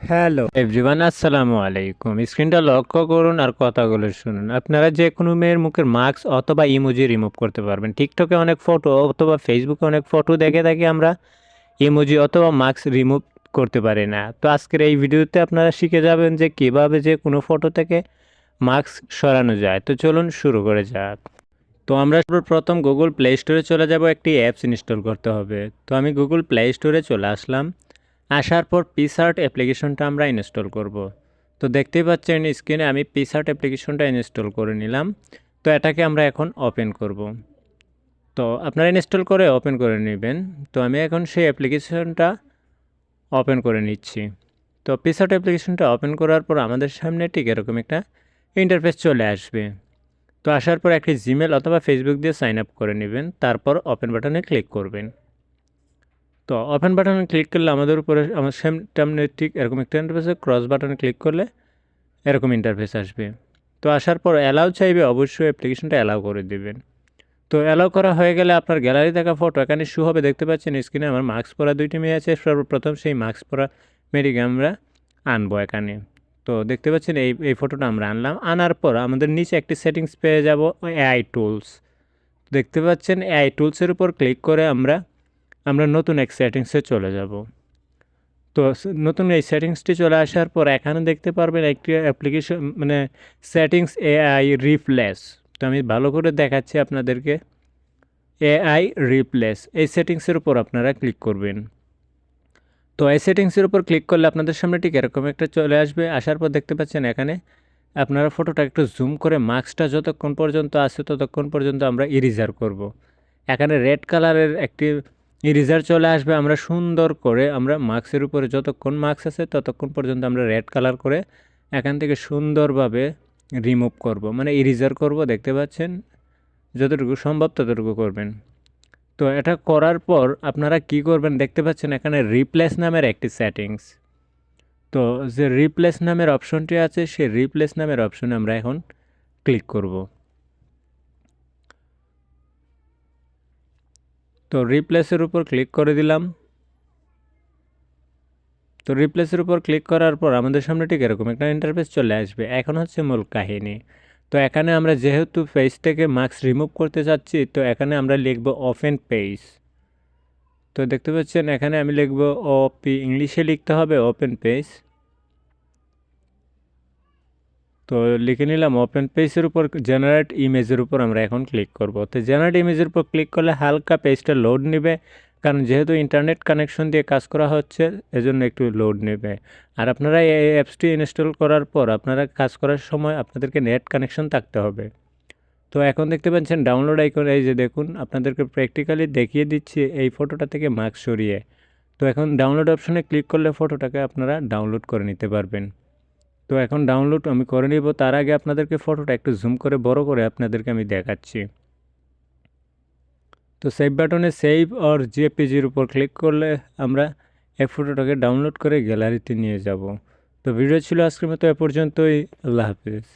Hello. Everyone আসসালামু আলাইকুম। স্ক্রিনটা লক্ষ্য করুন আর কথাগুলো শুনুন। আপনারা যে কোনো মেয়ের মুখের মাস্ক অথবা ইমোজি রিমুভ করতে পারবেন। টিকটকে অনেক ফটো অথবা ফেসবুকে অনেক ফটো দেখে থাকি আমরা। ইমোজি অথবা মাস্ক রিমুভ করতে পারি না। তো আজকের এই ভিডিওতে আপনারা শিখে যাবেন যে কীভাবে যে কোনো ফটো থেকে মাস্ক সরানো যায়। তো চলুন শুরু করে যাক। তো আমরা প্রথম গুগল প্লে স্টোরে চলে যাব। একটি অ্যাপস ইনস্টল করতে হবে। তো আমি গুগল প্লে স্টোরে চলে আসলাম। আসার পর পিসার্ট অ্যাপ্লিকেশনটা আমরা ইনস্টল করব। তো দেখতেই পাচ্ছেন স্ক্রিনে আমি পিসার্ট অ্যাপ্লিকেশনটা ইনস্টল করে নিলাম। তো এটাকে আমরা এখন ওপেন করব। তো আপনারা ইনস্টল করে ওপেন করে নেবেন। তো আমি এখন সেই অ্যাপ্লিকেশনটা ওপেন করে নিচ্ছি। তো পিসার্ট অ্যাপ্লিকেশনটা ওপেন করার পর আমাদের সামনে ঠিক এরকম একটা ইন্টারফেস চলে আসবে। তো আসার পর একটি জিমেল অথবা ফেসবুক দিয়ে সাইন আপ করে নেবেন। তারপর ওপেন বাটনে ক্লিক করবেন। তো ওপেন বাটনে ক্লিক করলে আমাদের উপরে আমার সেম টামনে ঠিক এরকম একটা ইন্টারফেসে ক্রস বাটনে ক্লিক করলে এরকম ইন্টারফেস আসবে। তো আসার পর অ্যালাউ চাইবে, অবশ্যই অ্যাপ্লিকেশনটা অ্যালাউ করে দেবেন। তো অ্যালাউ করা হয়ে গেলে আপনার গ্যালারি থাকা ফটো এখানে শু হবে, দেখতে পাচ্ছেন স্ক্রিনে আমার মাস্ক পরা দুইটি মেয়ে আছে, সর্বপ্রথম সেই মাস্ক পরা মেয়েটিকে আমরা আনব এখানে। তো দেখতে পাচ্ছেন এই এই ফটোটা আমরা আনলাম, আনার পর আমাদের নিচে একটি সেটিংস পেয়ে যাব এআই টুলস দেখতে পাচ্ছেন এআই টুলসের উপর ক্লিক করে আমরা আমরা নতুন এক সেটিংসে চলে যাব। তো নতুন এই সেটিংসটি চলে আসার পর এখানে দেখতে পারবেন একটি অ্যাপ্লিকেশন মানে সেটিংস এআই রিপ্লেস তো আমি ভালো করে দেখাচ্ছি আপনাদেরকে। এআই রিপ্লেস এই সেটিংসের উপর আপনারা ক্লিক করবেন। তো এই সেটিংসের উপর ক্লিক করলে আপনাদের সামনে ঠিক এরকম একটা চলে আসবে। আসার পর দেখতে পাচ্ছেন এখানে আপনারা ফটোটা একটু জুম করে মার্কসটা যতক্ষণ পর্যন্ত আসে ততক্ষণ পর্যন্ত আমরা ইরিজার করব। এখানে রেড কালারের একটি ইরিজার চলে আসবে আমরা সুন্দর করে, আমরা মার্কসের উপরে যতক্ষণ মার্কস আছে ততক্ষণ পর্যন্ত আমরা রেড কালার করে এখান থেকে সুন্দরভাবে রিমুভ করব। মানে ইরিজার করব, দেখতে পাচ্ছেন? যতটুকু সম্ভব ততটুকু করবেন। তো এটা করার পর আপনারা কি করবেন, দেখতে পাচ্ছেন এখানে রিপ্লেস নামের একটি সেটিংস তো যে রিপ্লেস নামের অপশনটি আছে, সেই রিপ্লেস নামের অপশনে আমরা এখন ক্লিক করব। তো রিপ্লেসের উপর ক্লিক করে দিলাম। তো রিপ্লেসের উপর ক্লিক করার পর আমাদের সামনে ঠিক এরকম একটা ইন্টারফেস চলে আসবে। এখন হচ্ছে মূল কাহিনী। তো এখানে আমরা যেহেতু পেজ থেকে মার্কস রিমুভ করতে চাচ্ছি, তো এখানে আমরা লিখব ওপেন পেজ তো দেখতে পাচ্ছেন, এখানে আমি লিখব ওপি ইংলিশে লিখতে হবে ওপেন পেজ তো লিখে নিলাম ওপেন পেজের উপর জেনারেট ইমেজের উপর আমরা এখন ক্লিক করব। তো জেনারেট ইমেজের উপর ক্লিক করলে হালকা পেজটা লোড নেবে, কারণ যেহেতু ইন্টারনেট কানেকশন দিয়ে কাজ করা হচ্ছে, এজন্য একটু লোড নেবে। আর আপনারা এই অ্যাপসটি ইনস্টল করার পর আপনারা কাজ করার সময় আপনাদেরকে নেট কানেকশন থাকতে হবে। তো এখন দেখতে পাচ্ছেন ডাউনলোড আইকন এই যে দেখুন, আপনাদেরকে প্র্যাকটিক্যালি দেখিয়ে দিচ্ছি এই ফটোটা থেকে মার্কস সরিয়ে। তো এখন ডাউনলোড অপশনে ক্লিক করলে ফটোটাকে আপনারা ডাউনলোড করে নিতে পারবেন। তো এখন ডাউনলোড আমি করে নিব। তার আগে আপনাদেরকে ফটোটা একটু জুম করে, বড় করে আপনাদেরকে আমি দেখাচ্ছি। তো সেভ বাটনে সেভ অর জিএপিজির উপর ক্লিক করলে আমরা এই ফটোটাকে ডাউনলোড করে গ্যালারিতে নিয়ে যাব। তো ভিডিও ছিল আজকের মতো, এ পর্যন্তই। আল্লাহ হাফিজ।